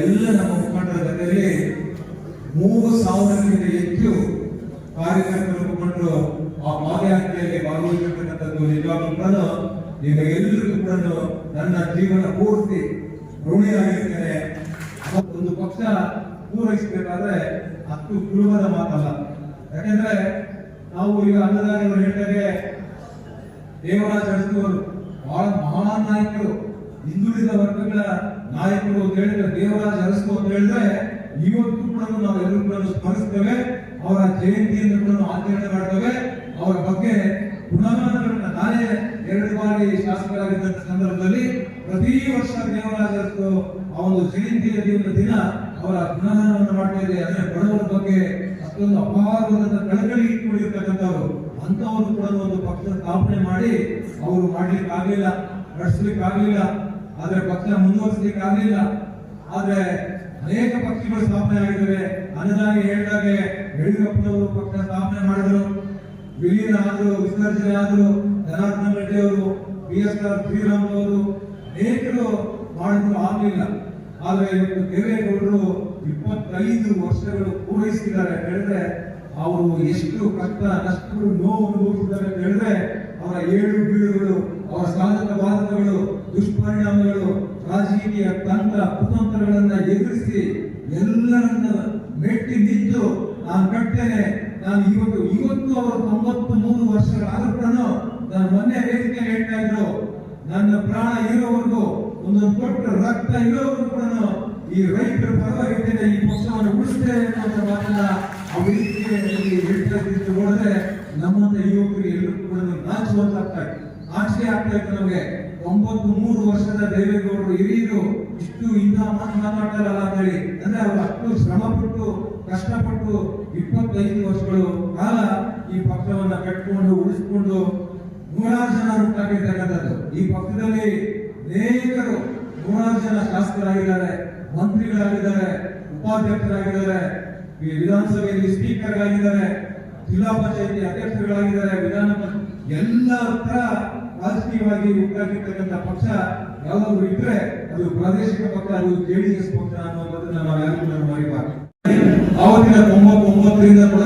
ಎಲ್ಲ ನಮ್ಮ ಮುಖಂಡರ ಜೊತೆಯಲ್ಲಿ ಮೂರು ಸಾವಿರಕ್ಕಿಂತ ಹೆಚ್ಚು ಕಾರ್ಯಕರ್ತರು ಮುಖಂಡರು ಆ ಪಾದಯಾತ್ರೆಯಲ್ಲಿ ಭಾಗವಹಿಸಿರ್ತಕ್ಕಂಥದ್ದು ನಿಜವಾಗ್ಲೂ ಕೂಡ ಎಲ್ಲರಿಗೂ ಕೂಡ ನನ್ನ ಜೀವನ ಪೂರ್ತಿ ಋಣಿಯಾಗಿರ್ತೇನೆ ಒಂದು ಪಕ್ಷ ಪೂರೈಸಬೇಕಾದ್ರೆ ಅಷ್ಟು ಸುಲಭದ ಮಾತಲ್ಲ. ಯಾಕೆಂದ್ರೆ ನಾವು ಈಗ ಅನ್ನದಾನಿಗಳು ಹೇಳಿದಾಗೆ ದೇವರಾಜ ಅರಸು ಬಹಳ ಮಹಾನ್ ನಾಯಕರು. ಹಿಂದುಳಿದ ವರ್ಗಗಳ ನಾಯಕರು ಅಂತ ಹೇಳಿದ್ರೆ ದೇವರಾಜ ಅರಸು ಅಂತ ಹೇಳಿದ್ರೆ ಇವತ್ತು ಕೂಡ ನಾವು ಎಲ್ಲರೂ ಕೂಡ ಸ್ಮರಿಸ್ತೇವೆ. ಅವರ ಜಯಂತಿಯನ್ನು ಕೂಡ ಆಚರಣೆ ಮಾಡ್ತೇವೆ. ಅವರ ಬಗ್ಗೆ ಗುಣಗಾನಗಳನ್ನ ನಾನೇ ಎರಡು ಬಾರಿ ಶಾಸಕರಾಗಿದ್ದಂತ ಸಂದರ್ಭದಲ್ಲಿ ಪ್ರತಿ ವರ್ಷ ದೇವರಾಜ ಆ ಒಂದು ಜಯಂತಿಯ ದಿನ ದಿನ ಅವರ ಗುಣಗಾನವನ್ನು ಮಾಡ್ತಾ ಇದೆ ಅಂದ್ರೆ ಬಡವರ ಬಗ್ಗೆ ಅಷ್ಟೊಂದು ಅಪಾರವಾದಂತಹ ಕಳಕಳಿ ಇಟ್ಕೊಂಡಿರ್ತಕ್ಕಂಥವ್ರು ಅಂತವರು ಕೂಡ ಒಂದು ಪಕ್ಷ ಸ್ಥಾಪನೆ ಮಾಡಿ ಅವರು ಮಾಡ್ಲಿಕ್ಕೆ ಆಗ್ಲಿಲ್ಲ ನಡೆಸ್ಲಿಕ್ಕೆ ಆಗ್ಲಿಲ್ಲ ಆದ್ರೆ ಪಕ್ಷ ಮುಂದುವರಿಸಲಿಕ್ಕೆ ಆಗಲಿಲ್ಲ ಆದ್ರೆ ಅನೇಕ ಪಕ್ಷಗಳು ಸ್ಥಾಪನೆ ಆಗಿದ್ದಾವೆ. ಅನ್ನದಾಗಿ ಹೇಳಿದಾಗೆ ಯಡಿಯೂರಪ್ಪನವರು ಪಕ್ಷ ಸ್ಥಾಪನೆ ಮಾಡಿದರು. ವಿಲೀನ ಆದರು ವಿಸರ್ಜನೆ ಆದರು ಜನಾರ್ದನ ರೆಡ್ಡಿ ಅವರು ಬಿ ಎಸ್ ಆರ್ ಶ್ರೀರಾಮುಲು ಅವರು, ಅನೇಕರು ಮಾಡಿದ್ರು ಆಗ್ಲಿಲ್ಲ. ಆದ್ರೆ ಇವತ್ತು ದೇವೇಗೌಡರು ಇಪ್ಪತ್ತೈದು ವರ್ಷಗಳು ಪೂರೈಸಿದ್ದಾರೆ ಹೇಳಿದ್ರೆ, ಅವರು ಎಷ್ಟು ಕಷ್ಟ ನಷ್ಟಗಳು ನೋವು ಅನುಭವಿಸಿದ್ದಾರೆ ಹೇಳಿದ್ರೆ ಅವರ ಏಳು ಬೀಳುಗಳು, ಅವರ ಸಾಧಕ ಬಾಧಕಗಳು ದುಷ್ಪರಿಣಾಮಗಳು, ರಾಜಕೀಯ ತಂತ್ರ ಕುತಂತ್ರಗಳನ್ನ ಎದುರಿಸಿ ಎಲ್ಲರನ್ನ ಮೆಟ್ಟಿ ನಿಂತು ನಾನು ಕಟ್ತೇನೆ ನಾನು ಇವತ್ತು ಇವತ್ತು ಅವರು ತೊಂಬತ್ತು ಮೂರು ವರ್ಷಗಳಾದ್ರೂ ನಾನು ಮೊನ್ನೆ ವೇದಿಕೆ ಹೇಳ್ತಾ ಇದ್ರು. ನನ್ನ ಪ್ರಾಣ ಇರೋವರೆಗೂ, ಒಂದೊಂದು ಕೊಟ್ಟು ರಕ್ತ ಇರೋವರೆಗೂ ಕೂಡ ಈ ರೈತರ ಪರವಾಗಿದ್ದೇನೆ, ಈ ಪಕ್ಷವನ್ನು ಉಳಿಸ್ತೇನೆ ಅನ್ನೋ ಮಾತನ್ನ ಆ ಹೇಳ್ತಾ ಇದ್ದು ನೋಡಿದ್ರೆ ನಮ್ಮಂತ ಯುವಕರು ಎಲ್ಲರೂ ಕೂಡ ನಾಚುವಂತ ಇತ್ತು ನಾಚಿಕೆ ಆಗ್ತಾ ಇತ್ತು ನಮಗೆ. ಒಂಬತ್ತು, ಮೂರು ವರ್ಷದ ದೇವೇಗೌಡರು ಹಿರಿಯರು ಇಷ್ಟು ಇಂಥ ಮಾತು ಮಾತಾಡ್ತಾರಲ್ಲ ಅಂತ ಹೇಳಿ ಅಂದ್ರೆ ಅವರು ಅಷ್ಟು ಶ್ರಮ ಪಟ್ಟು ಕಷ್ಟಪಟ್ಟು ಇಪ್ಪತ್ತೈದು ವರ್ಷಗಳು ಕಾಲ ಈ ಪಕ್ಷವನ್ನ ಕಟ್ಕೊಂಡು, ಉಳಿಸ್ಕೊಂಡು ನೂರಾರು ಜನ ಉಂಟಾಗಿರ್ತಕ್ಕಂಥದ್ದು ಈ ಪಕ್ಷದಲ್ಲಿ ಅನೇಕರು ನೂರಾರು ಜನ ಶಾಸಕರಾಗಿದ್ದಾರೆ, ಮಂತ್ರಿಗಳಾಗಿದ್ದಾರೆ, ಉಪಾಧ್ಯಕ್ಷರಾಗಿದ್ದಾರೆ ವಿಧಾನಸಭೆಯಲ್ಲಿ ಸ್ಪೀಕರ್ ಆಗಿದ್ದಾರೆ ಜಿಲ್ಲಾ ಪಂಚಾಯತಿ ಅಧ್ಯಕ್ಷರುಗಳಾಗಿದ್ದಾರೆ. ವಿಧಾನ ಎಲ್ಲ ತರ ರಾಜಕೀಯವಾಗಿ ಉಂಟಾಗಿರ್ತಕ್ಕಂಥ ಪಕ್ಷ ಯಾವ್ದಾದ್ರು ಇದ್ರೆ ಅದು ಪ್ರಾದೇಶಿಕ ಪಕ್ಷ, ಅದು ಜೆಡಿಎಸ್ ಪಕ್ಷ ಅನ್ನೋದನ್ನ ನಾವು ಮಾಡಿ ಮರಿಬಾರ್ದು. ಆವತ್ತಿನ ತೊಂಬತ್ತೊಂಬತ್ತರಿಂದ ಕೂಡ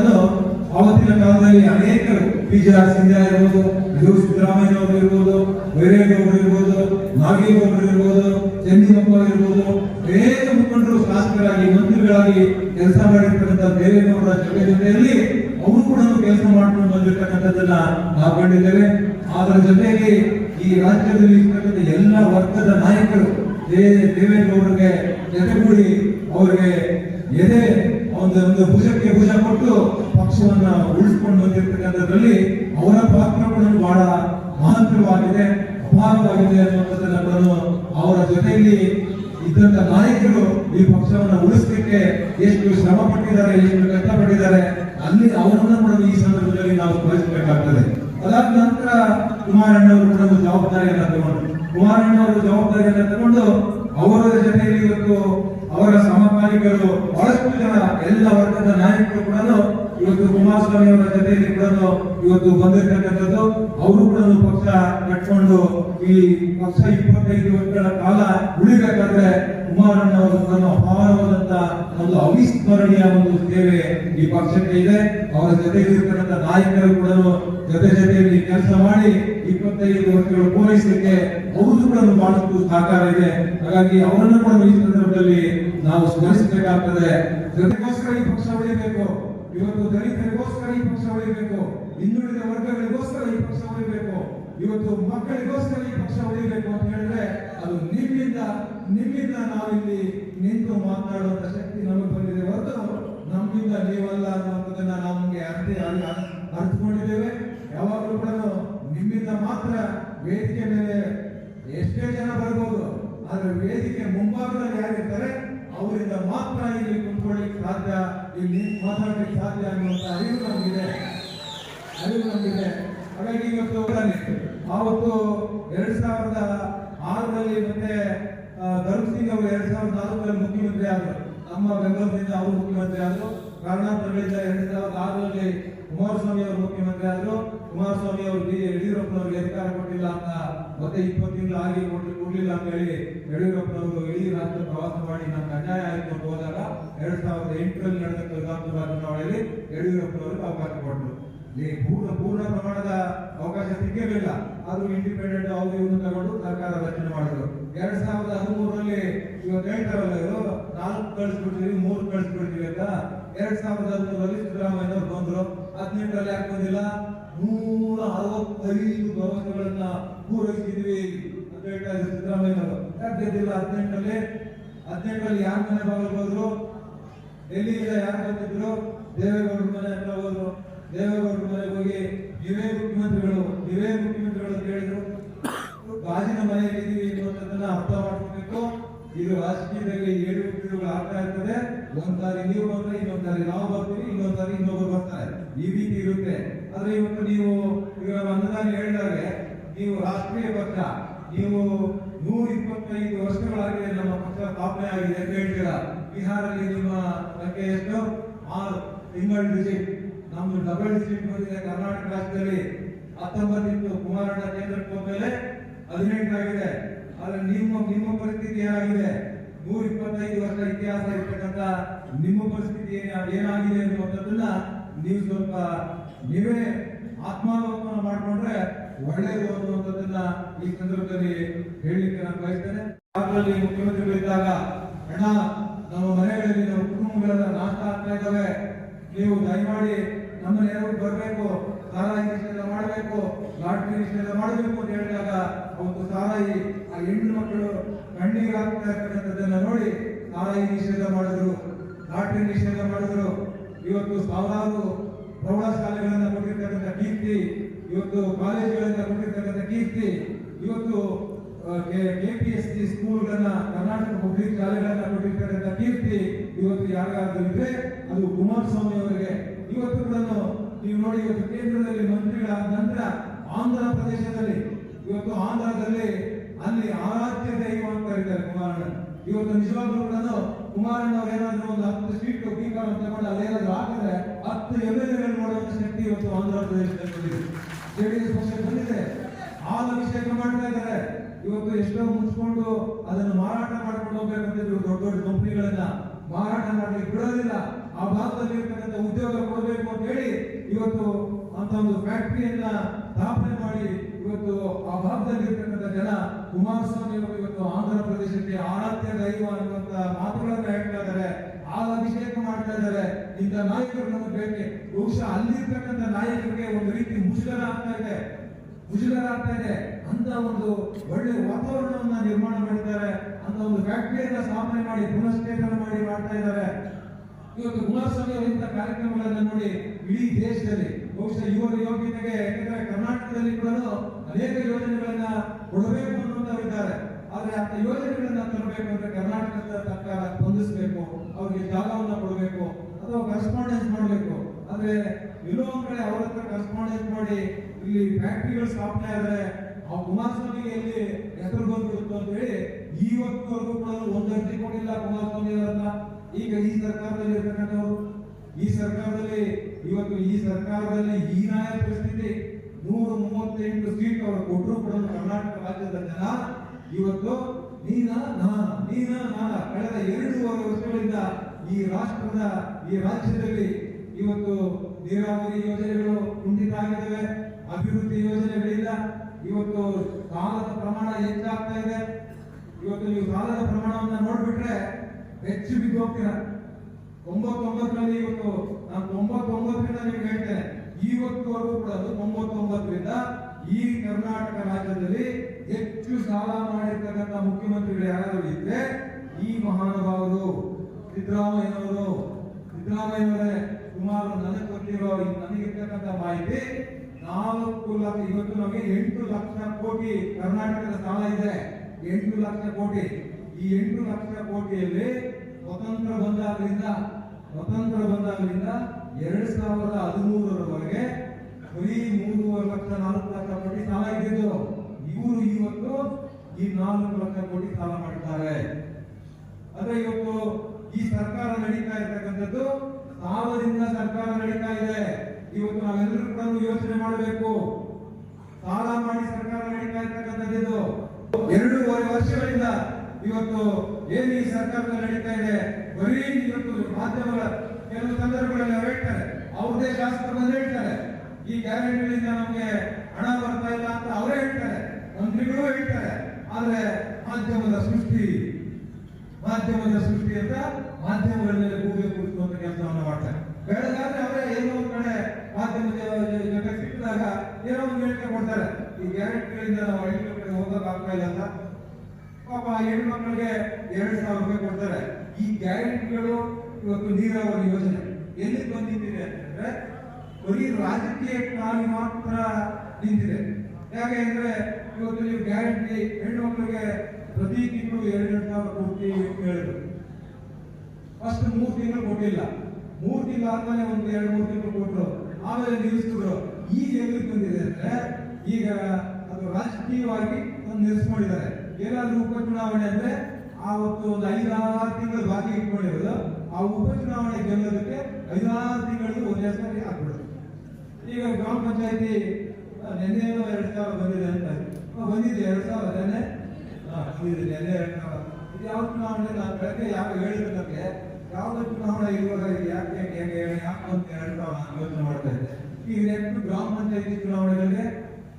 ಕಾಲದಲ್ಲಿ ಅನೇಕರು ಪಿ ಜಿ ಆರ್ ಸಿಂಧ್ಯಾ ಇರ್ಬೋದು ಇದು ಸಿದ್ದರಾಮಯ್ಯ ಅವರು ಇರ್ಬೋದು ವೈರೇಗೌಡರು ಇರ್ಬೋದು ನಾಗೇಗೌಡರು ಇರ್ಬೋದು ಚಂದಿಮಪ್ಪ ಇರ್ಬೋದು ಅನೇಕ ಮುಖಂಡರು ಶಾಸಕರಾಗಿ, ಮಂತ್ರಿಗಳಾಗಿ ಕೆಲಸ ಮಾಡಿರ್ತಕ್ಕಂಥ ದೇವೇಗೌಡರ ಜೊತೆ ಜೊತೆಯಲ್ಲಿ ಅವರು ಕೂಡ ಕೆಲಸ ಮಾಡ್ಕೊಂಡು ಬಂದಿರತಕ್ಕಂಥದ್ದನ್ನ ನಾವು ಕಂಡಿದ್ದೇವೆ. ಅದರ ಜೊತೆಗೆ ಈ ರಾಜ್ಯದಲ್ಲಿ ಇರ್ತಕ್ಕಂಥ ಎಲ್ಲ ವರ್ಗದ ನಾಯಕರು ದೇವೇಗೌಡರಿಗೆ ಜೊತೆಗೂಡಿ ಅವರಿಗೆ ಎದೆ ಒಂದು ಒಂದು ಭುಜಕ್ಕೆ ಭುಜ ಕೊಟ್ಟು ಪಕ್ಷವನ್ನ ಉಳಿಸ್ಕೊಂಡು ಬಂದಿರ್ತಕ್ಕಂಥದ್ರಲ್ಲಿ ಅವರ ಪಾತ್ರ ಕೂಡ ಬಹಳ ಮಹತ್ವವಾಗಿದೆ, ಅಪಾರವಾಗಿದೆ ಅನ್ನುವಂಥದ್ದನ್ನ ನಾನು ಅವರ ಜೊತೆಯಲ್ಲಿ ಇದ್ದಂತ ನಾಯಕರು ಈ ಪಕ್ಷವನ್ನ ಉಳಿಸ್ಲಿಕ್ಕೆ ಎಷ್ಟು ಶ್ರಮ ಪಟ್ಟಿದ್ದಾರೆ ಎಷ್ಟು ಕಷ್ಟಪಟ್ಟಿದ್ದಾರೆ, ಅಲ್ಲಿ ಅವರನ್ನ ಕೂಡ ಈ ಸಂದರ್ಭದಲ್ಲಿ ನಾವು ಸ್ಮರಿಸಬೇಕಾಗ್ತದೆ. ಅದಾದ ನಂತರ ಕುಮಾರಣ್ಣವರು ಕೂಡ ಒಂದು ಜವಾಬ್ದಾರಿಯನ್ನ ತಗೊಂಡು, ಕುಮಾರಣ್ಣವರು ಜವಾಬ್ದಾರಿಯನ್ನ ತಗೊಂಡು ಅವರ ಜೊತೆಯಲ್ಲಿ ಇವತ್ತು ಅವರ ಸಮಕಾಲಿಕರು ಬಹಳಷ್ಟು ಜನ ಎಲ್ಲ ವರ್ಗದ ನಾಯಕರು ಕೂಡ ಇವತ್ತು ಕುಮಾರಸ್ವಾಮಿ ಅವರ ಕೂಡ ಇವತ್ತು ಬಂದಿರತಕ್ಕಂಥದ್ದು, ಅವರು ಕೂಡ ಪಕ್ಷ ಕಟ್ಕೊಂಡು ಈ ಪಕ್ಷ ಇಪ್ಪತ್ತೈದು ವರ್ಷಗಳ ಕಾಲ ಉಳಿಬೇಕಾದ್ರೆ ಕುಮಾರಣ್ಣ ಅವರು ತನ್ನ ಅಪಾರವಾದಂತ ಒಂದು ಅವಿಸ್ಮರಣೀಯ ಒಂದು ಸೇವೆ ಈ ಪಕ್ಷಕ್ಕೆ ಇದೆ. ಅವರ ಜೊತೆಗೆ ಇರ್ತಕ್ಕಂಥ ನಾಯಕರು ಕೂಡ ಜೊತೆ ಜೊತೆಯಲ್ಲಿ ಕೆಲಸ ಮಾಡಿ ಇಪ್ಪತ್ತೈದು ವರ್ಷಗಳು ಪೂರೈಸಲಿಕ್ಕೆ ಅವರು ಕೂಡ ಬಹಳಷ್ಟು ಸಹಕಾರ ಇದೆ. ಹಾಗಾಗಿ ಅವರನ್ನು ಕೂಡ ಈ ಸಂದರ್ಭದಲ್ಲಿ ನಾವು ಸ್ಮರಿಸಬೇಕಾಗ್ತದೆ. ಜೊತೆಗೋಸ್ಕರ ಈ ಪಕ್ಷ ಉಳಿಬೇಕು ಇವತ್ತು ದಲಿತರಿಗೋಸ್ಕರ ಈ ಪಕ್ಷ ಉಳಿಬೇಕು, ಹಿಂದುಳಿದ ವರ್ಗಗಳಿಗೋಸ್ಕರ ಈ ಪಕ್ಷ ಉಳಿಬೇಕು, ಇವತ್ತು ಮಕ್ಕಳಿಗೋಸ್ಕರ ಈ ಪಕ್ಷ ಉಳಿಬೇಕು ಅಂತ ಹೇಳಿದ್ರೆ ಅದು ನಿಮ್ಮಿಂದ ನಿಮ್ಮಿಂದ ನಾವಿಲ್ಲಿ ನಿಂತು ಮಾತನಾಡುವಂತ ಶಕ್ತಿ ನಮಗೆ ಬಂದಿದೆ ಹೊರತು ನಮ್ಮಿಂದ ನೀವಲ್ಲ ಅನ್ನುವಂಥದ್ದನ್ನ ನಮಗೆ ಅರ್ಥ ಅರ್ಥಕೊಂಡಿದ್ದೇವೆ ಯಾವಾಗಲೂ ಕೂಡ ನಿಮ್ಮಿಂದ ಮಾತ್ರ ವೇದಿಕೆ ಮೇಲೆ ಎಷ್ಟೇ ಜನ ಬರ್ಬೋದು, ಆದ್ರೆ ವೇದಿಕೆ ಮುಂಭಾಗದಲ್ಲಿ ಯಾರಿರ್ತಾರೆ ಅವರಿಂದ ಮಾತ್ರ ಇಲ್ಲಿ ಕುತ್ಕೊಳ್ಳಿಕ್ಕೆ ಸಾಧ್ಯ ಇಲ್ಲಿ ಸಾಧ್ಯ ಅನ್ನುವಂಥ ಅರಿವು ನಮಗಿದೆ. ಅರಿವು ನಮಗಿದೆ. ಹಾಗಾಗಿ ಇವತ್ತು ಆವತ್ತು ಎರಡ್ ಸಾವಿರದ ಆರರಲ್ಲಿ ಮತ್ತೆ ಧರ್ಮ್ ಸಿಂಗ್ ಅವರು ಎರಡ್ ಸಾವಿರದ ನಾಲ್ಕರಲ್ಲಿ ಮುಖ್ಯಮಂತ್ರಿ ಆದರು. ನಮ್ಮ ಬೆಂಗಳೂರಿನಿಂದ ಅವರು ಮುಖ್ಯಮಂತ್ರಿ ಆದರು. ಕಾರಣಾಂತರಗಳಿಂದ ಎರಡ್ ಸಾವಿರದ ಆರರಲ್ಲಿ ಕುಮಾರಸ್ವಾಮಿ ಅವರು ಮುಖ್ಯಮಂತ್ರಿ ಆದರು. ಕುಮಾರಸ್ವಾಮಿ ಅವರು ಯಡಿಯೂರಪ್ಪನವರಿಗೆ ಅಧಿಕಾರ ಕೊಟ್ಟಿಲ್ಲ ಅಂತ ಮತ್ತೆ ಇಪ್ಪತ್ತು ತಿಂಗಳು ಆಗಿ ಕೊಡ್ಲಿ- ಕೊಡ್ಲಿಲ್ಲ ಅಂತ ಹೇಳಿ ಯಡಿಯೂರಪ್ಪನವರು ಇಡೀ ರಾಜ್ಯ ಪ್ರವಾಸ ಮಾಡಿ ನಾನು ಕಡ್ಡಾಯ ಆಯ್ತು ಹೋದಾಗ ಎರಡ್ ಸಾವಿರದ ಎಂಟರಲ್ಲಿ ನಡೆದ ವಿಧಾನಸಭಾ ಚುನಾವಣೆಯಲ್ಲಿ ಯಡಿಯೂರಪ್ಪನವರಿಗೆ ಅವಕಾಶ ಕೊಟ್ಟರು. ಪೂರ್ಣ ಪೂರ್ಣ ಪ್ರಮಾಣದ ಅವಕಾಶ ಸಿಕ್ಕಿರಲಿಲ್ಲ. ಆದ್ರೂ ಇಂಡಿಪೆಂಡೆಂಟ್ ಅವಧಿ ಇವ್ರನ್ನ ತಗೊಂಡು ಸರ್ಕಾರ ರಚನೆ ಮಾಡಿದ್ರು. ಎರಡ್ ಸಾವಿರದ ಹದಿಮೂರರಲ್ಲಿ ಇವತ್ತು ಹೇಳ್ತಾರಲ್ಲ ಇವರು, ನಾಲ್ಕು ಕಳಿಸ್ಬಿಡ್ತೀವಿ ಮೂರು ಕಳಿಸ್ಬಿಡ್ತೀವಿ ಅಂತ. ಎರಡ್ ಸಾವಿರದ ಹದಿಮೂರರಲ್ಲಿ ಸಿದ್ದರಾಮಯ್ಯ ಅವರು ಬಂದ್ರು. ಹದಿನೆಂಟರಲ್ಲಿ ಯಾಕೆ ಬಂದಿಲ್ಲ ನೂರ ಅರವತ್ತೈದು ಭರವಸೆಗಳನ್ನ ಪೂರೈಸಿದ್ವಿ ಅಂತ ಹೇಳ್ತಾ ಸಿದ್ದರಾಮಯ್ಯ ಅವರು ಯಾಕೆ ಗೆದ್ದಿಲ್ಲ ಹದಿನೆಂಟರಲ್ಲಿ? ಹದಿನೆಂಟರಲ್ಲಿ ಯಾರ ಮನೆ ಬಾಗಿಲು ಹೋದ್ರು? ಡೆಲ್ಲಿಯಿಂದ ಯಾರು ಬಂದಿದ್ರು? ದೇವೇಗೌಡರ ಮನೆ ಹತ್ರ ಹೋದ್ರು. ದೇವೇಗೌಡರ ಮನೆಗೆ ಹೋಗಿ ನೀವೇ ಮುಖ್ಯಮಂತ್ರಿಗಳು ನೀವೇ ಮುಖ್ಯಮಂತ್ರಿಗಳು ಅಂತ ಹೇಳಿದ್ರು. ಗಾಜಿನ ಮನೆಯಲ್ಲಿ ಇದೀವಿ ಅನ್ನುವಂಥದ್ದನ್ನ ಅರ್ಥ ಮಾಡ್ಕೋಬೇಕು. ಇದು ರಾಜಕೀಯದಲ್ಲಿ ಏಳು ಬಿಡುಗಳು ಆಗ್ತಾ ಇರ್ತದೆ. ಒಂದ್ಸಾರಿ ನೀವು ಬಂದ್ರೆ ಇನ್ನೊಂದಾರಿ ನಾವು ಬರ್ತೀವಿ ಇನ್ನೊಂದಾರಿ ಇನ್ನೊಬ್ರು ಬರ್ತಾರೆ. ಈ ರೀತಿ ಇರುತ್ತೆ. ಆದ್ರೆ ಇವತ್ತು ನೀವು ಈಗ ಅನ್ನದಾನ ಹೇಳಿದಾಗೆ, ನೀವು ರಾಷ್ಟ್ರೀಯ ಪಕ್ಷ, ನೀವು ನೂರ ಇಪ್ಪತ್ತೈದು ವರ್ಷಗಳಾಗಿದೆ ನಮ್ಮ ಪಕ್ಷ ಸ್ಥಾಪನೆ ಆಗಿದೆ ಅಂತ ಹೇಳ್ತೀರಾ? ಬಿಹಾರಲ್ಲಿ ನಿಮ್ಮ ಸಂಖ್ಯೆ ಎಷ್ಟು? ಆರು. Single digit. ನಮ್ದು ಡಬಲ್ ಡಿಜಿಟ್ ಬಂದಿದೆ ಕರ್ನಾಟಕ ರಾಜ್ಯದಲ್ಲಿ. ಹತ್ತೊಂಬತ್ತಿತ್ತು ಕುಮಾರಣ್ಣ ಕೇಂದ್ರಕ್ಕೆ ಹೋದ್ಮೇಲೆ ಹದಿನೆಂಟು ಆಗಿದೆ. ಆದ್ರೆ ನಿಮ್ಮ ನಿಮ್ಮ ಪರಿಸ್ಥಿತಿ ಏನಾಗಿದೆ? ನೂರ ಇಪ್ಪತ್ತೈದು ವರ್ಷ ಇತಿಹಾಸ ಇರ್ತಕ್ಕಂಥ ನಿಮ್ಮ ಪರಿಸ್ಥಿತಿ ಏನ- ಏನಾಗಿದೆ ಅನ್ನುವಂಥದ್ದನ್ನ ನೀವು ಸ್ವಲ್ಪ ನೀವೇ ಆತ್ಮಾವಲೋಕನ ಮಾಡಿಕೊಂಡ್ರೆ ಒಳ್ಳೆಯದು ಅನ್ನುವಂಥದ್ದನ್ನ ಈ ಸಂದರ್ಭದಲ್ಲಿ ಹೇಳಲಿಕ್ಕೆ ನಾನು ಬಯಸ್ತೇನೆ. ಅದರಲ್ಲಿ ಮುಖ್ಯಮಂತ್ರಿಗಳಿದ್ದಾಗ ಅಣ್ಣ, ನಮ್ಮ ಮನೆಗಳಲ್ಲಿ ನಮ್ಮ ಕುಟುಂಬಗಳೆಲ್ಲ ನಾಶ ಆಗ್ತಾ ಇದ್ದಾವೆ. ನೀವು ದಯಮಾಡಿ ನಮ್ಮ ನೆರವು ಬರಬೇಕು? ಸಾರಾಯಿ ನಿಷೇಧ ಮಾಡಬೇಕು, ಲಾಟ್ರಿ ನಿಷೇಧ ಮಾಡಬೇಕು ಅಂತ ಹೇಳಿದಾಗ, ಅವತ್ತು ಸಾರಾಯಿ ಆ ಹೆಣ್ಣು ಮಕ್ಕಳು ಕಣ್ಣೀರು ಹಾಕ್ತಾ ಇರ್ತಕ್ಕಂಥದ್ದನ್ನ ನೋಡಿ ಸಾರಾಯಿ ನಿಷೇಧ ಮಾಡಿದ್ರು ಲಾಟ್ರಿ ನಿಷೇಧ ಮಾಡಿದ್ರು. ಇವತ್ತು ಸಾವಿರಾರು ಪ್ರೌಢಶಾಲೆಗಳನ್ನ ಕೊಟ್ಟಿರ್ತಕ್ಕಂಥ ಕೀರ್ತಿ, ಇವತ್ತು ಕಾಲೇಜುಗಳಿಂದ ಕೊಟ್ಟಿರ್ತಕ್ಕಂಥ ಕೀರ್ತಿ, ಇವತ್ತು ಕೆ ಪಿ ಎಸ್ ಸಿ ಸ್ಕೂಲ್ಗಳನ್ನ, ಕರ್ನಾಟಕ ಪಬ್ಲಿಕ್ ಶಾಲೆಗಳನ್ನ ಕೊಟ್ಟಿರ್ತಕ್ಕಂಥ ಕೀರ್ತಿ ಇವತ್ತು ಯಾರಿಗಾದ್ರೂ ಇದ್ರೆ ಅದು ಕುಮಾರಸ್ವಾಮಿ ಅವರಿಗೆ. ಇವತ್ತು ಕೂಡ ನೀವು ನೋಡಿ ಇವತ್ತು ಕೇಂದ್ರದಲ್ಲಿ ಮಂತ್ರಿಗಳಾದ ನಂತರ ಆಂಧ್ರ ಪ್ರದೇಶದಲ್ಲಿ, ಇವತ್ತು ಆಂಧ್ರದಲ್ಲಿ ಅಲ್ಲಿ ಆರಾಧ್ಯ ದೈವ ಅಂತ ಕರೀತಾರೆ ಕುಮಾರಣ್ಣ ಇವತ್ತು ನಿಜವಾಗ್ಲೂ ಕೂಡ ಕುಮಾರಣ್ಣ ಅವ್ರು ಏನಾದ್ರು ಒಂದು ಹತ್ತು ಸೀಟ್ ಅಂತ ಮಾಡಿ ಅಲ್ಲಿ ಏನಾದ್ರು ಹಾಕಿದ್ರೆ ಹತ್ತು ಎಂ ಎಲ್ ಎಗಳು ಮಾಡುವಂತ ಶಕ್ತಿ ಇವತ್ತು ಆಂಧ್ರ ಪ್ರದೇಶದಲ್ಲಿ ಬಂದಿದೆ. ಜೆಡಿಎಸ್ ಪಕ್ಷ ಬಂದಿದೆ. ಹಾಲು ಅಭಿಷೇಕ ಮಾಡ್ತಾ ಇದ್ದಾರೆ. ಇವತ್ತು ಎಷ್ಟೋ ಮುಚ್ಕೊಂಡು ಅದನ್ನು ಮಾರಾಟ ಮಾಡ್ಕೊಂಡು ಹೋಗ್ಬೇಕಂತಿದ್ರು ದೊಡ್ಡ ದೊಡ್ಡ ಕಂಪ್ನಿಗಳನ್ನ ಮಾರಾಟ ಮಾಡ್ಲಿಕ್ಕೆ ಬಿಡೋದಿಲ್ಲ. ಆ ಭಾಗದಲ್ಲಿ ಇರ್ತಕ್ಕಂಥ ಉದ್ಯೋಗ ಕೊಡಬೇಕು ಅಂತ ಹೇಳಿ ಇವತ್ತು ಅಂತ ಒಂದು ಫ್ಯಾಕ್ಟರಿಯನ್ನ ಸ್ಥಾಪನೆ ಮಾಡಿ ಇವತ್ತು ಆ ಭಾಗದಲ್ಲಿರ್ತಕ್ಕಂಥ ಜನ ಕುಮಾರಸ್ವಾಮಿ ಅವರು ಇವತ್ತು ಆಂಧ್ರ ಪ್ರದೇಶಕ್ಕೆ ಆರಾಧ್ಯ ದೈವ ಅನ್ನುವಂತ ಮಾತುಗಳನ್ನ ಹೇಳ್ತಾ ಇದ್ದಾರೆ. ಆ ಅಭಿಷೇಕ ಮಾಡ್ತಾ ಇದ್ದಾರೆ. ಇಂಥ ನಾಯಕರು ನಮಗೆ ಬೇಕೆ? ಬಹುಶಃ ಅಲ್ಲಿರ್ತಕ್ಕಂಥ ನಾಯಕರಿಗೆ ಒಂದು ರೀತಿ ಮುಜುಗರ ಆಗ್ತಾ ಇದೆ. ಮುಜುಗರ ಆಗ್ತಾ ಇದೆ. ಅಂತ ಒಂದು ಒಳ್ಳೆ ವಾತಾವರಣವನ್ನ ನಿರ್ಮಾಣ ಮಾಡಿದ್ದಾರೆ ಅಂತ ಒಂದು ಫ್ಯಾಕ್ಟರಿಯನ್ನ ಸ್ಥಾಪನೆ ಮಾಡಿ ಪುನಶ್ಚೇತನ ಮಾಡಿ ಮಾಡ್ತಾ ಇದ್ದಾರೆ. ಇವತ್ತು ಕುಮಾರಸ್ವಾಮಿ ಅವರಿಂದ ಕಾರ್ಯಕ್ರಮಗಳನ್ನ ನೋಡಿ ಇಡೀ ದೇಶದಲ್ಲಿ ಬಹುಶಃ ಯುವ ಯೋಗ್ಯತೆಗೆ ಯಾಕಂದ್ರೆ ಕರ್ನಾಟಕದಲ್ಲಿ ಕೂಡ ಅನೇಕ ಯೋಜನೆಗಳನ್ನ ಕೊಡಬೇಕು ಅನ್ನುವಂಥವರಿದ್ದಾರೆ ಆದ್ರೆ ಅಂತ ಯೋಜನೆಗಳನ್ನ ತರಬೇಕು ಅಂದ್ರೆ ಕರ್ನಾಟಕದ ಸರ್ಕಾರ ಸ್ಪಂದಿಸಬೇಕು ಅವ್ರಿಗೆ ಜಾಗವನ್ನ ಕೊಡಬೇಕು, ಅಥವಾ ಕರೆಸ್ಪಾಂಡೆನ್ಸ್ ಮಾಡಬೇಕು. ಆದ್ರೆ ಎಲ್ಲೋ ಕಡೆ ಅವ್ರ ಹತ್ರ ಕರೆಸ್ಪಾಂಡೆನ್ಸ್ ಮಾಡಿ ಇಲ್ಲಿ ಫ್ಯಾಕ್ಟರಿಗಳು ಸ್ಥಾಪನೆ ಆದ್ರೆ ಆ ಕುಮಾರಸ್ವಾಮಿಗೆ ಇಲ್ಲಿ ಹೆಸರು ಬಂದ್ಬಿಡುತ್ತು ಅಂತ ಹೇಳಿ ಇವತ್ತವರೆಗೂ ಕೂಡ ಒಂದು ಅರ್ಜಿ ಕೊಟ್ಟಿಲ್ಲ ಕುಮಾರಸ್ವಾಮಿ ಅವರನ್ನ. ಈಗ ಈ ಸರ್ಕಾರದಲ್ಲಿ ಇರ್ತಕ್ಕಂಥವ್ರು ಈ ಸರ್ಕಾರದಲ್ಲಿ ಇವತ್ತು ಈ ಸರ್ಕಾರದಲ್ಲಿ ಹೀನಾಯ ಪರಿಸ್ಥಿತಿ. ನೂರ ಮೂವತ್ತೆಂಟು ಸೀಟ್ ಅವರು ಕೊಟ್ಟರು ಕೂಡ ಕರ್ನಾಟಕ ರಾಜ್ಯದ ಜನ ಇವತ್ತು ನೀನ ನಾನ ನೀನ ನಾನ. ಕಳೆದ ಎರಡೂವರೆ ವರ್ಷಗಳಿಂದ ಈ ರಾಷ್ಟ್ರದ, ಈ ರಾಜ್ಯದಲ್ಲಿ ಇವತ್ತು ನೀರಾವರಿ ಯೋಜನೆಗಳು ಕುಂಠಿತ ಆಗಿದ್ದಾವೆ, ಅಭಿವೃದ್ಧಿ ಯೋಜನೆಗಳಿಲ್ಲ. ಇವತ್ತು ಸಾಲದ ಪ್ರಮಾಣ ಹೆಚ್ಚಾಗ್ತಾ ಇದೆ. ಇವತ್ತು ನೀವು ಸಾಲದ ಪ್ರಮಾಣವನ್ನು ನೋಡ್ಬಿಟ್ರೆ ಹೆಚ್ಚು ಬಿದ್ದು ಹೋಗ್ತೀರಾ ತೊಂಬತ್ತೊಂಬತ್ತರಲ್ಲಿ ಇವತ್ತು ನಾನು ತೊಂಬತ್ತೊಂಬತ್ತರಿಂದ ನಿಮ್ಗೆ ಹೇಳ್ತೇನೆ ಇವತ್ತುವರೆಗೂ ಕೂಡ ಅದು ತೊಂಬತ್ತೊಂಬತ್ತರಿಂದ ಈ ಕರ್ನಾಟಕ ರಾಜ್ಯದಲ್ಲಿ ಹೆಚ್ಚು ಸಾಲ ಮಾಡಿರ್ತಕ್ಕಂಥ ಮುಖ್ಯಮಂತ್ರಿಗಳು ಯಾರಾದರೂ ಇದ್ರೆ, ಈ ಮಹಾನುಭಾವರು ಸಿದ್ದರಾಮಯ್ಯನವರು, ಸಿದ್ದರಾಮಯ್ಯವರೇ, ಸುಮಾರು ನನಗೆ ಗೊತ್ತಿರೋ ನನಗಿರ್ತಕ್ಕಂಥ ಮಾಹಿತಿ, ನಾಲ್ಕು ಲಕ್ಷ, ಇವತ್ತು ನಮಗೆ ಎಂಟು ಲಕ್ಷ ಕೋಟಿ ಕರ್ನಾಟಕದ ಸಾಲ ಇದೆ. ಎಂಟು ಲಕ್ಷ ಕೋಟಿ. ಈ ಎಂಟು ಲಕ್ಷ ಕೋಟಿಯಲ್ಲಿ ಸ್ವತಂತ್ರ ಬಂದಾಗಲಿಂದ ಸ್ವತಂತ್ರ ಬಂದಾಗಲಿಂದ ಎರಡ್ ಸಾವಿರದ ಹದಿಮೂರರವರೆಗೆ ಬರೀ ಮೂರುವರೆ ಲಕ್ಷ ನಾಲ್ಕು ಲಕ್ಷ ಕೋಟಿ ಸಾಲ ಇದ್ದಿದ್ದು. ಇವರು ಇವತ್ತು ಈ ನಾಲ್ಕು ಲಕ್ಷ ಕೋಟಿ ಸಾಲ ಮಾಡ್ತಾರೆ. ಅದೇ ಇವತ್ತು ಈ ಸರ್ಕಾರ ನಡೀತಾ ಇರ್ತಕ್ಕಂಥದ್ದು ಸಾಲದಿಂದ ಸರ್ಕಾರ ನಡೀತಾ ಇದೆ. ಇವತ್ತು ನಾವೆಲ್ಲರೂ ಕೂಡ ಯೋಚನೆ ಮಾಡಬೇಕು. ಸಾಲ ಮಾಡಿ ಸರ್ಕಾರ ನಡೀತಾ ಇರ್ತಕ್ಕಂಥದ್ದು ಎರಡೂವರೆ ವರ್ಷಗಳಿಂದ ಇವತ್ತು ಏನು ಈ ಸರ್ಕಾರದ ನಡೀತಾ ಇದೆ. ಬರೀ ಇವತ್ತು ಮಾಧ್ಯಮಗಳ ಕೆಲವು ಸಂದರ್ಭಗಳಲ್ಲಿ ಅವ್ರು ಹೇಳ್ತಾರೆ. ಅವ್ರದೇ ಶಾಸಕರು ಬಂದು ಹೇಳ್ತಾರೆ. ಈ ಗ್ಯಾರಂಟಿಗಳಿಂದ ನಮಗೆ ಹಣ ಬರ್ತಾ ಇಲ್ಲ ಅಂತ ಅವರೇ ಹೇಳ್ತಾರೆ. ಮಂತ್ರಿಗಳು ಹೇಳ್ತಾರೆ. ಆದ್ರೆ ಮಾಧ್ಯಮದ ಸೃಷ್ಟಿ ಮಾಧ್ಯಮದ ಸೃಷ್ಟಿ ಅಂತ ಮಾಧ್ಯಮಗಳ ಮೇಲೆ ಕೂಗಿ ಕೂರಿಸುವಂತ ಕೆಲಸವನ್ನು ಮಾಡ್ತಾರೆ. ಬೆಳಗಾದ್ರೆ ಅವರೇ ಏನೋ ಒಂದ್ ಕಡೆ ಮಾಧ್ಯಮದ ಜೊತೆ ಸಿಕ್ಕಿದಾಗ ಏನೋ ಒಂದು ಹೇಳಿಕೆ ಕೊಡ್ತಾರೆ. ಈ ಗ್ಯಾರಂಟಿಗಳಿಂದ ನಾವು ಹಳ್ಳಿ ಕಡೆ ಆಗ್ತಾ ಇಲ್ಲ ಅಂತ. ಹೆಣ್ಣು ಮಕ್ಕಳಿಗೆ ಎರಡು ಸಾವಿರ ರೂಪಾಯಿ ಕೊಡ್ತಾರೆ. ಈ ಗ್ಯಾರಂಟಿಗಳು ಇವತ್ತು ನೀರಾವರಿ ಯೋಜನೆ. ಎಲ್ಲಿ ಬಂದಿದೆ ಅಂತಂದ್ರೆ, ಬರೀ ರಾಜಕೀಯಕ್ಕಾಗಿ ಮಾತ್ರ ನಿಂತಿದೆ. ಯಾಕೆ ಅಂದ್ರೆ ಇವತ್ತು ನೀವು ಗ್ಯಾರಂಟಿ ಹೆಣ್ಣು ಪ್ರತಿ ತಿಂಗಳು ಎರಡು ಎರಡು ಸಾವಿರ ಕೊಡ್ತೀವಿ ಅಂತ ಹೇಳಿದ್ರು. ಫಸ್ಟ್ ಮೂರು ತಿಂಗಳು ಕೊಟ್ಟಿಲ್ಲ. ಮೂರು ತಿಂಗಳು ಆದ್ಮೇಲೆ ಒಂದು ಎರಡು ಮೂರು ತಿಂಗಳು ಕೊಟ್ಟರು ಆಮೇಲೆ ನಿಲ್ಲಿಸಿದ್ರು ಈಗ ಎಲ್ಲಿ ಬಂದಿದೆ ಅಂದ್ರೆ, ಈಗ ಅದು ರಾಜಕೀಯವಾಗಿ ಒಂದು ನಿಲ್ಲಿಸ್ಕೊಂಡಿದ್ದಾರೆ ಏನಾದ್ರೂ ಉಪಚುನಾವಣೆ ಅಂದ್ರೆ ಆವತ್ತು ಒಂದು ಐದಾರು ತಿಂಗಳು ಬಾಕಿ ಇಟ್ಕೊಂಡಿರೋದು, ಆ ಉಪಚುನಾವಣೆ ಗೆಲ್ಲೋದಕ್ಕೆ ಐದಾರು ತಿಂಗಳು ಒಂದೇ ಸಾರಿ ಹಾಕ್ಬಿಡೋದು ಈಗ ಗ್ರಾಮ ಪಂಚಾಯತಿ ನಿನ್ನೆ ಎರಡು ಸಾವಿರ ಬಂದಿದೆ ಅಂತ ಬಂದಿದೆ ಎರಡು ಸಾವಿರ, ನೆನ್ನೆ? ಬಂದಿದೆ, ನೆನ್ನೆ ಎರಡು ಸಾವಿರ. ಯಾವ ಚುನಾವಣೆ ನಾನು ಬೆಳಗ್ಗೆ ಯಾವ ಹೇಳಿದ್ರು ನಮಗೆ ಯಾವ್ದು ಚುನಾವಣೆ ಇರುವಾಗ ಯಾಕೆ ಹೇಗೆ ಹೇಗೆ ಯಾಕೆ ಅಂತ ಎರಡು ಸಾವಿರ ಯೋಚನೆ ಮಾಡ್ತಾ ಇದ್ದೆ. ಈಗ ನೆಕ್ಸ್ಟ್ ಗ್ರಾಮ ಪಂಚಾಯತಿ ಚುನಾವಣೆಗಳಿಗೆ,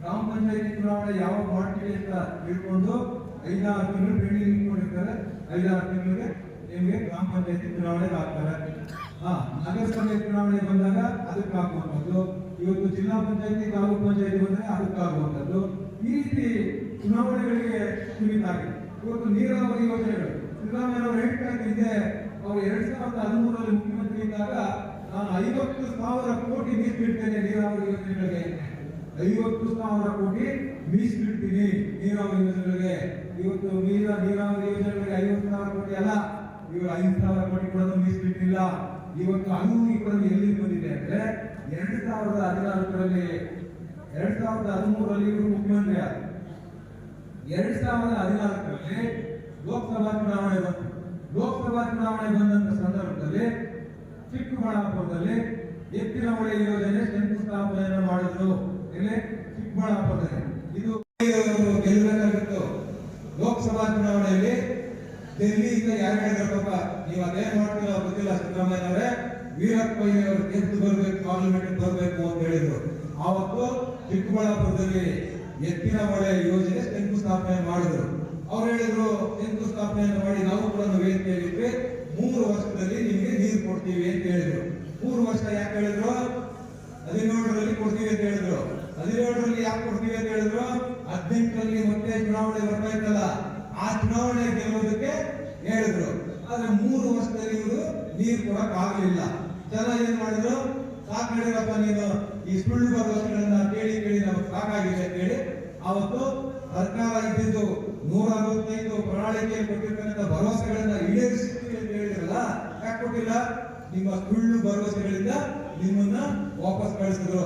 ಗ್ರಾಮ ಪಂಚಾಯತಿ ಚುನಾವಣೆ ಯಾವಾಗ ಮಾಡ್ತೀವಿ ಅಂತ ತಿಳ್ಕೊಂಡು ಐದಾರು ತಿಂಗಳು ಪೆಂಡಿಂಗ್ ಇಟ್ಕೊಂಡಿರ್ತಾರೆ. ಐದಾರು ತಿಂಗಳಿಗೆ ನಿಮಗೆ ಗ್ರಾಮ ಪಂಚಾಯತಿ ಚುನಾವಣೆಗೆ ಹಾಕ್ತಾರೆ ಹಾ ನಗರಸಭೆ ಚುನಾವಣೆ ಬಂದಾಗ ಅದಕ್ಕೆ ಹಾಕುವಂಥದ್ದು. ಇವತ್ತು ಜಿಲ್ಲಾ ಪಂಚಾಯತಿ, ತಾಲೂಕು ಪಂಚಾಯತಿ ಬಂದರೆ ಅದಕ್ಕಾಗುವಂಥದ್ದು ಈ ರೀತಿ ಚುನಾವಣೆಗಳಿಗೆ ಸೀಮಿತ ಆಗಿದೆ. ಇವತ್ತು ನೀರಾವರಿ ಯೋಜನೆಗಳು. ಸಿದ್ದರಾಮಯ್ಯ ಅವರು ಹೇಳ್ತಾ ಇದ್ದೆ ಅವರು ಎರಡ್ ಸಾವಿರದ ಹದಿಮೂರರಲ್ಲಿ ಮುಖ್ಯಮಂತ್ರಿ ಇದ್ದಾಗ ನಾನು ಐವತ್ತು ಸಾವಿರ ಕೋಟಿ ನೀರು ಬಿಡ್ತೇನೆ ನೀರಾವರಿ ಯೋಜನೆಗಳಿಗೆ. ಐವತ್ತು ಸಾವಿರ ಕೋಟಿ ಮೀಸಲಿಡ್ತೀನಿ ನೀರಾವರಿ ಯೋಜನೆಗಳಿಗೆ. ಇವತ್ತು ನೀರ ನೀರಾವರಿ ಯೋಜನೆಗಳಿಗೆ ಐವತ್ತು ಸಾವಿರ ಕೋಟಿ ಅಲ್ಲ, ಇವರು ಐದು ಸಾವಿರ ಕೋಟಿ ಕೂಡ ಮೀಸಲಿಟ್ಟಿಲ್ಲ ಇವತ್ತು ಅನುಮತಿ ಎಲ್ಲಿ ಬಂದಿದೆ ಅಂದ್ರೆ ಎರಡು ಸಾವಿರದ ಹದಿನಾಲ್ಕರಲ್ಲಿ, ಎರಡು ಸಾವಿರದ ಹದಿಮೂರರಲ್ಲಿ ಇವರು ಮುಖ್ಯಮಂತ್ರಿ ಆದ ಎರಡ್ ಸಾವಿರದ ಹದಿನಾಲ್ಕರಲ್ಲಿ ಲೋಕಸಭಾ ಚುನಾವಣೆ ಬಂತು. ಲೋಕಸಭಾ ಚುನಾವಣೆ ಬಂದಂತ ಸಂದರ್ಭದಲ್ಲಿ ಚಿಕ್ಕಬಳ್ಳಾಪುರದಲ್ಲಿ ಎತ್ತಿನ ಹೊಳೆ ಯೋಜನೆ ಶಂಕುಸ್ಥಾಪನೆಯನ್ನು ಮಾಡಿದ್ರು. ಇಲ್ಲಿ ಚಿಕ್ಕಬಳ್ಳಾಪುರದಲ್ಲಿ ಇದು ಗೆಲ್ಲಬೇಕಾಗಿತ್ತು. ಲೋಕಸಭಾ ಚುನಾವಣೆಯಲ್ಲಿ ಡೆಲ್ಲಿಯಿಂದ ಯಾರು ಹೇಳಿದ್ರು ಪಾಪ, ನೀವು ಅದೇನ್ ಮಾಡ್ತೀರೋ ಗೊತ್ತಿಲ್ಲ ಸಿದ್ದರಾಮಯ್ಯ ಅವರೇ ವೀರಪ್ಪ ಅವರು ಗೆದ್ದು ಬರಬೇಕು ಪಾರ್ಲಿಮೆಂಟ್ ಬರ್ಬೇಕು ಅಂತ ಹೇಳಿದ್ರು. ಆವತ್ತು ಚಿಕ್ಕಬಳ್ಳಾಪುರದಲ್ಲಿ ಎತ್ತಿನ ಹೊಳೆ ಯೋಜನೆ ಶಂಕುಸ್ಥಾಪನೆ ಮಾಡಿದ್ರು. ಅವ್ರು ಹೇಳಿದ್ರು, ಶಂಕುಸ್ಥಾಪನೆಯನ್ನು ಮಾಡಿ ನಾವು ಕೂಡ ವೇದಿಕೆಯಲ್ಲಿದ್ವಿ ಮೂರು ವರ್ಷದಲ್ಲಿ ನಿಮಗೆ ನೀರು ಕೊಡ್ತೀವಿ ಅಂತ ಹೇಳಿದ್ರು. ಮೂರು ವರ್ಷ ಯಾಕೆ ಹೇಳಿದ್ರು? ಹದಿನೇಳರಲ್ಲಿ ಕೊಡ್ತೀವಿ ಅಂತ ಹೇಳಿದ್ರು. ಹದಿನೇಳರಲ್ಲಿ ಯಾಕೆ ಕೊಡ್ತೀವಿ ಅಂತ ಹೇಳಿದ್ರು? ಹದಿನೆಂಟರಲ್ಲಿ ಮತ್ತೆ ಚುನಾವಣೆ ಬರ್ತಾ ಇತ್ತಲ್ಲ, ಆ ಚುನಾವಣೆ ಗೆಲ್ಲೋದಕ್ಕೆ ಹೇಳಿದ್ರು. ಆದ್ರೆ ಮೂರು ವರ್ಷದಲ್ಲಿ ಇವರು ನೀರು ಕೊಡಕ್ ಆಗ್ಲಿಲ್ಲ. ಜನ ಏನ್ ಮಾಡಿದ್ರು? ಸಾಕು ಹೇಳಿರಪ್ಪ ನೀನು, ಈ ಸುಳ್ಳು ಭರವಸೆಗಳನ್ನ ಕೇಳಿ ಕೇಳಿ ನಮಗೆ ಸಾಕಾಗಿದೆ ಅಂತ ಹೇಳಿ ಅವತ್ತು ಸರ್ಕಾರ ಇದ್ದಿದ್ದು ನೂರ ಅರವತ್ತೈದು ಪ್ರಣಾಳಿಕೆಯಲ್ಲಿ ಕೊಟ್ಟಿರ್ತಕ್ಕಂಥ ಭರವಸೆಗಳನ್ನ ಈಡೇರಿಸಿದ್ವಿ ಅಂತ ಹೇಳಿದ್ರಲ್ಲ, ಯಾಕೆ ಕೊಟ್ಟಿಲ್ಲ? ನಿಮ್ಮ ಸುಳ್ಳು ಭರವಸೆಗಳಿಂದ ನಿಮ್ಮನ್ನ ವಾಪಸ್ ಕಳಿಸಿದ್ರು.